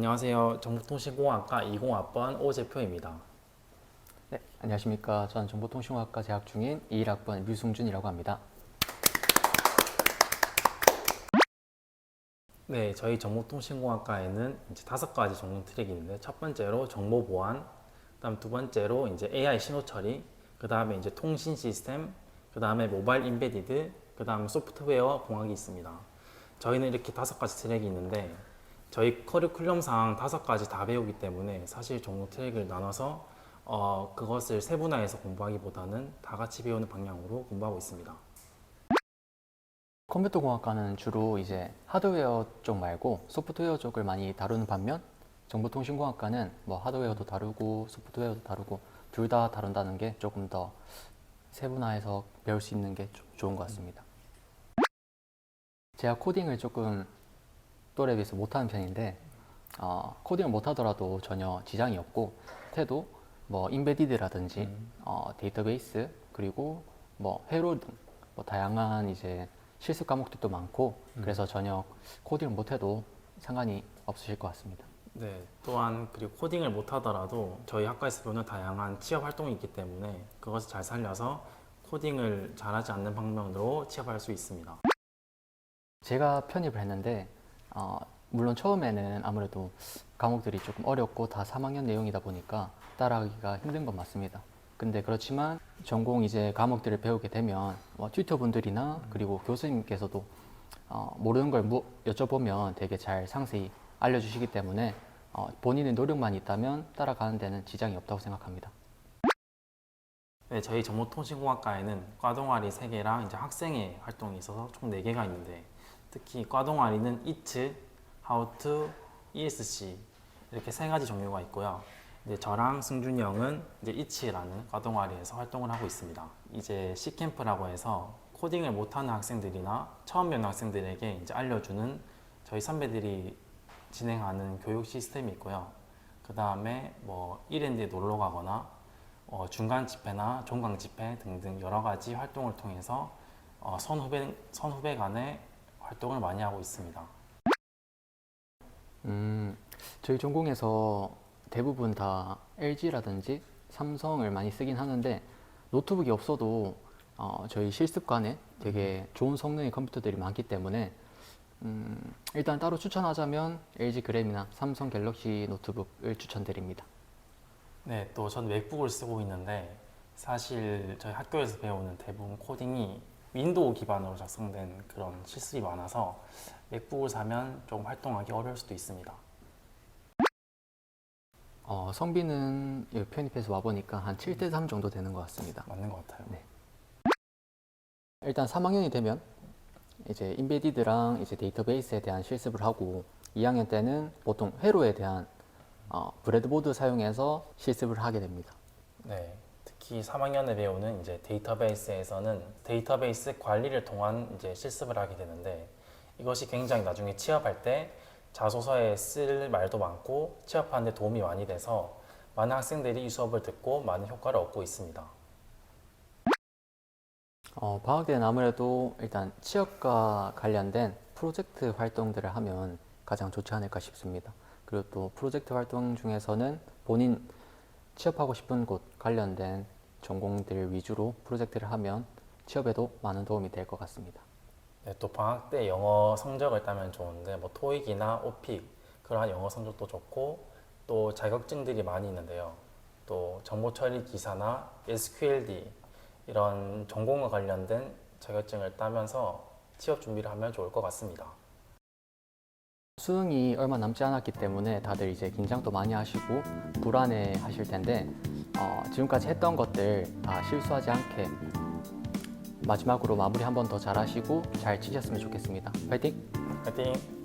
안녕하세요. 정보통신공학과 20학번 오재표입니다. 네, 안녕하십니까. 저는 정보통신학과 재학 중인 21학번 류승준이라고 합니다. 네, 저희 정보통신공학과에는 이제 다섯 가지 전공 트랙이 있는데 첫 번째로 정보 보안, 그다음 두 번째로 이제 AI 신호 처리, 그다음에 이제 통신 시스템, 그다음에 모바일 인베디드, 그다음 소프트웨어 공학이 있습니다. 저희는 이렇게 다섯 가지 트랙이 있는데 저희 커리큘럼상 다섯 가지 다 배우기 때문에 사실 전공 트랙을 나눠서 어, 그것을 세분화해서 공부하기보다는 다 같이 배우는 방향으로 공부하고 있습니다. 컴퓨터 공학과는 주로 이제 하드웨어 쪽 말고 소프트웨어 쪽을 많이 다루는 반면 정보통신공학과는 뭐 하드웨어도 다루고 소프트웨어도 다루고 둘 다 다룬다는 게 조금 더 세분화해서 배울 수 있는 게좀 좋은 것 같습니다. 제가 코딩을 조금 또래에 비해서 못하는 편인데 어, 코딩을 못하더라도 전혀 지장이 없고 태도 뭐 인베디드라든지 어, 데이터베이스 그리고 뭐 회로 등뭐 다양한 이제 실습 과목들도 많고 그래서 전혀 코딩을 못해도 상관이 없으실 것 같습니다. 네, 또한 그리고 코딩을 못하더라도 저희 학과에서 배우는 다양한 취업 활동이 있기 때문에 그것을 잘 살려서 코딩을 잘하지 않는 방면으로 취업할 수 있습니다. 제가 편입을 했는데 어, 물론 처음에는 아무래도 과목들이 조금 어렵고 다 3학년 내용이다 보니까 따라하기가 힘든 건 맞습니다. 근데 그렇지만 전공 이제 과목들을 배우게 되면 뭐 튜터 분들이나 그리고 교수님께서도 어, 모르는 걸 무- 여쭤보면 되게 잘 상세히 알려주시기 때문에 어, 본인의 노력만 있다면 따라가는 데는 지장이 없다고 생각합니다. 네, 저희 정보통신공학과에는 과 동아리 3개랑 이제 학생회 활동이 있어서 총 4개가 있는데 특히 과 동아리는 IT, How to, ESC 이렇게 세 가지 종류가 있고요. 이제 저랑 승준이 형은 이제 이치라는 과 동아리에서 활동을 하고 있습니다. 이제 C캠프라고 해서 코딩을 못하는 학생들이나 처음 배우는 학생들에게 이제 알려주는 저희 선배들이 진행하는 교육 시스템이 있고요. 그 다음에 뭐 이랜드에 놀러 가거나 어, 중간 집회나 종강 집회 등등 여러 가지 활동을 통해서 어, 선후배 선후배 간의 활동을 많이 하고 있습니다. 음, 저희 전공에서 대부분 다 LG라든지 삼성을 많이 쓰긴 하는데 노트북이 없어도 어, 저희 실습관에 되게 좋은 성능의 컴퓨터들이 많기 때문에 음, 일단 따로 추천하자면 LG 그램이나 삼성 갤럭시 노트북을 추천드립니다. 네, 또 전 맥북을 쓰고 있는데 사실 저희 학교에서 배우는 대부분 코딩이 윈도우 기반으로 작성된 그런 실습이 많아서 맥북을 사면 조금 활동하기 어려울 수도 있습니다. 어, 성비는 여기 편입해서 와보니까 한 7대 3 정도 되는 것 같습니다. 맞는 것 같아요. 네. 일단 3학년이 되면 이제 인베디드랑 이제 데이터베이스에 대한 실습을 하고 2학년 때는 보통 회로에 대한 어, 브레드보드 사용해서 실습을 하게 됩니다. 네, 특히 3학년에 배우는 이제 데이터베이스에서는 데이터베이스 관리를 통한 이제 실습을 하게 되는데 이것이 굉장히 나중에 취업할 때 자소서에 쓸 말도 많고 취업하는 데 도움이 많이 돼서 많은 학생들이 이 수업을 듣고 많은 효과를 얻고 있습니다. 어, 방학 때는 아무래도 일단 취업과 관련된 프로젝트 활동들을 하면 가장 좋지 않을까 싶습니다. 그리고 또 프로젝트 활동 중에서는 본인 취업하고 싶은 곳 관련된 전공들 위주로 프로젝트를 하면 취업에도 많은 도움이 될 것 같습니다. 네, 또 방학 때 영어 성적을 따면 좋은데 뭐 토익이나 오픽 그러한 영어 성적도 좋고 또 자격증들이 많이 있는데요. 또 정보 처리 기사나 SQLD 이런 전공과 관련된 자격증을 따면서 취업 준비를 하면 좋을 것 같습니다. 수능이 얼마 남지 않았기 때문에 다들 이제 긴장도 많이 하시고 불안해 하실 텐데 어, 지금까지 했던 것들 다 실수하지 않게 마지막으로 마무리 한 번 더 잘 하시고 잘 치셨으면 좋겠습니다. 파이팅! 화이팅!